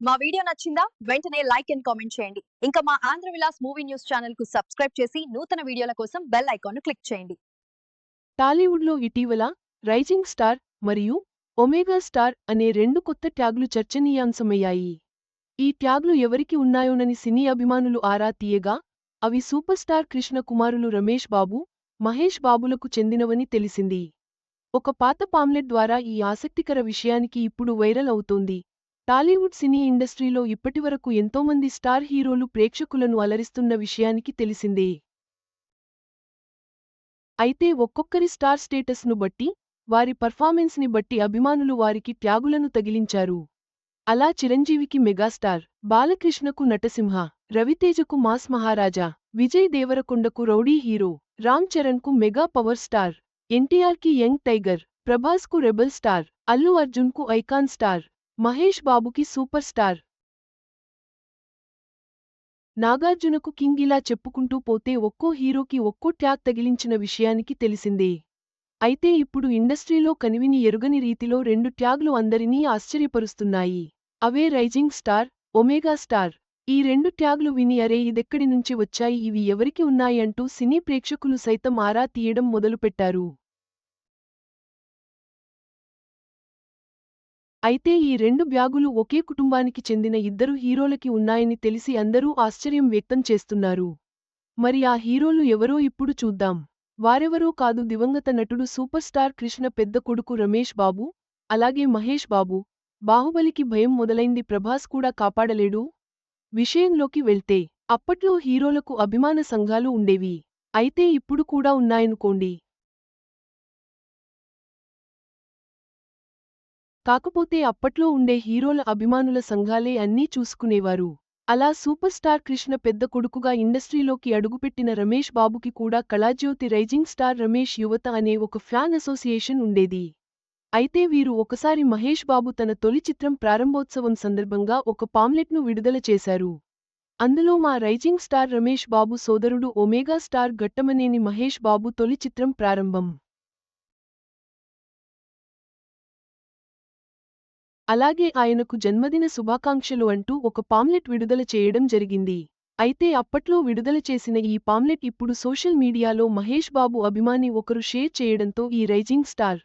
మా వీడియో నచ్చిందా? వెంటనే లైక్ అండ్ కామెంట్ చేయండి. ఇంకా మా ఆంధ్ర విలాస్ మూవీ న్యూస్ ఛానల్కు సబ్స్క్రైబ్ చేసి నూతన వీడియోల కోసం బెల్ ఐకాన్ను క్లిక్ చేయండి. టాలీవుడ్లో ఇటీవల రైజింగ్ స్టార్ మరియు ఒమేగా స్టార్ అనే రెండు కొత్త ట్యాగ్లు చర్చనీయాంశమయ్యాయి. ఈ ట్యాగ్లు ఎవరికి ఉన్నాయోనని సినీ అభిమానులు ఆరా తీయగా అవి సూపర్ స్టార్ కృష్ణ కుమారులు రమేష్ బాబు మహేష్ బాబులకు చెందినవని తెలిసింది. ఒక పాత పామ్లెట్ ద్వారా ఈ ఆసక్తికర విషయానికి ఇప్పుడు వైరల్ అవుతోంది. టాలీవుడ్ సినీ ఇండస్ట్రీలో ఇప్పటివరకు ఎంతోమంది స్టార్ హీరోలు ప్రేక్షకులను అలరిస్తున్న విషయానికి తెలిసిందే. అయితే ఒక్కొక్కరి స్టార్ స్టేటస్ను బట్టి వారి పర్ఫార్మెన్స్ని బట్టి అభిమానులు వారికి ట్యాగులను తగిలించారు. అలా చిరంజీవికి మెగాస్టార్ బాలకృష్ణకు నటసింహ రవితేజకు మాస్ మహారాజా విజయ్ దేవరకొండకు రౌడీ హీరో రామ్ చరణ్కు మెగా పవర్ స్టార్ ఎన్టీఆర్కి యంగ్ టైగర్ ప్రభాస్కు రెబల్ స్టార్ అల్లు అర్జున్కు ఐకాన్ స్టార్ మహేష్ బాబుకి సూపర్ స్టార్. నాగార్జునకు కింగ్ ఇలా చెప్పుకుంటూ పోతే ఒక్కో హీరోకి ఒక్కో ట్యాగ్ తగిలించిన విషయానికి తెలిసిందే. అయితే ఇప్పుడు ఇండస్ట్రీలో కనివిని ఎరుగని రీతిలో రెండు ట్యాగ్లు అందరినీ ఆశ్చర్యపరుస్తున్నాయి. అవే రైజింగ్ స్టార్ ఒమేగా స్టార్. ఈ రెండు ట్యాగ్లు విని అరే ఇదెక్కడి నుంచి వచ్చాయి? ఇవి ఎవరికి ఉన్నాయంటూ సినీ ప్రేక్షకులు సైతం ఆరా తీయడం మొదలుపెట్టారు. అయితే ఈ రెండు బ్యాగులు ఒకే కుటుంబానికి చెందిన ఇద్దరు హీరోలకి ఉన్నాయని తెలిసి అందరూ ఆశ్చర్యం వ్యక్తం చేస్తున్నారు. మరి ఆ హీరోలు ఎవరో ఇప్పుడు చూద్దాం. వారెవరో కాదు దివంగత నటుడు సూపర్ స్టార్ కృష్ణ పెద్ద కొడుకు రమేష్ బాబు అలాగే మహేష్ బాబు. బాహుబలికి భయం మొదలైంది ప్రభాస్ కూడా కాపాడలేడు. విషయంలోకి వెళ్తే అప్పట్లో హీరోలకు అభిమాన సంఘాలు ఉండేవి. అయితే ఇప్పుడు కూడా ఉన్నాయనుకోండి. కాకపోతే అప్పట్లో ఉండే హీరోల అభిమానుల సంఘాలే అన్నీ చూసుకునేవారు. అలా సూపర్ స్టార్ కృష్ణ పెద్ద కొడుకుగా ఇండస్ట్రీలోకి అడుగుపెట్టిన రమేష్ బాబుకి కూడా కళాజ్యోతి రైజింగ్ స్టార్ రమేష్ యువత అనే ఒక ఫ్యాన్ అసోసియేషన్ ఉండేది. అయితే వీరు ఒకసారి మహేష్ బాబు తన తొలి చిత్రం ప్రారంభోత్సవం సందర్భంగా ఒక పామ్లెట్ను విడుదల చేశారు. అందులో మా రైజింగ్ స్టార్ రమేష్ బాబు సోదరుడు ఒమేగా స్టార్ గట్టమనేని మహేష్ బాబు తొలి చిత్రం ప్రారంభం. అలాగే ఆయనకు జన్మదిన శుభాకాంక్షలు అంటూ ఒక పామ్లెట్ విడుదల చేయడం జరిగింది. అయితే అప్పట్లో విడుదల చేసిన ఈ పామ్లెట్ ఇప్పుడు సోషల్ మీడియాలో మహేష్ బాబు అభిమాని ఒకరు షేర్ చేయడంతో ఈ రైజింగ్ స్టార్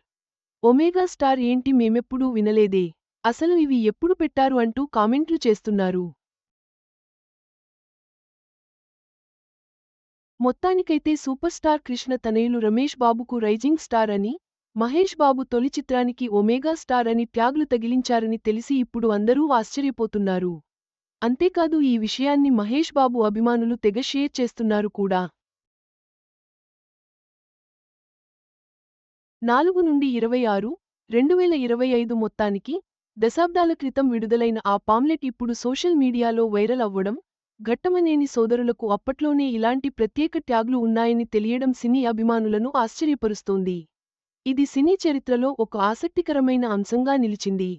ఒమేగా స్టార్ ఏంటి మేమెప్పుడూ వినలేదే. అసలు ఇవి ఎప్పుడు పెట్టారు అంటూ కామెంట్లు చేస్తున్నారు. మొత్తానికైతే సూపర్ స్టార్ కృష్ణ తనయులు రమేష్ బాబుకు రైజింగ్ స్టార్ అని మహేష్ బాబు తొలి చిత్రానికి ఒమేగా స్టార్ అని ట్యాగ్లు తగిలించారని తెలిసి ఇప్పుడు అందరూ ఆశ్చర్యపోతున్నారు. అంతేకాదు ఈ విషయాన్ని మహేష్ బాబు అభిమానులు తెగ షేర్ చేస్తున్నారు కూడా. నాలుగు నుండి ఇరవై ఆరు రెండువేల ఇరవై ఐదు మొత్తానికి దశాబ్దాల క్రితం విడుదలైన ఆ పామ్లెట్ ఇప్పుడు సోషల్ మీడియాలో వైరల్ అవ్వడం ఘట్టమనేని సోదరులకు అప్పట్లోనే ఇలాంటి ప్రత్యేక ట్యాగ్లు ఉన్నాయని తెలియడం సినీ అభిమానులను ఆశ్చర్యపరుస్తోంది. ఇది సినీ చరిత్రలో ఒక ఆసక్తికరమైన అంశంగా నిలిచింది.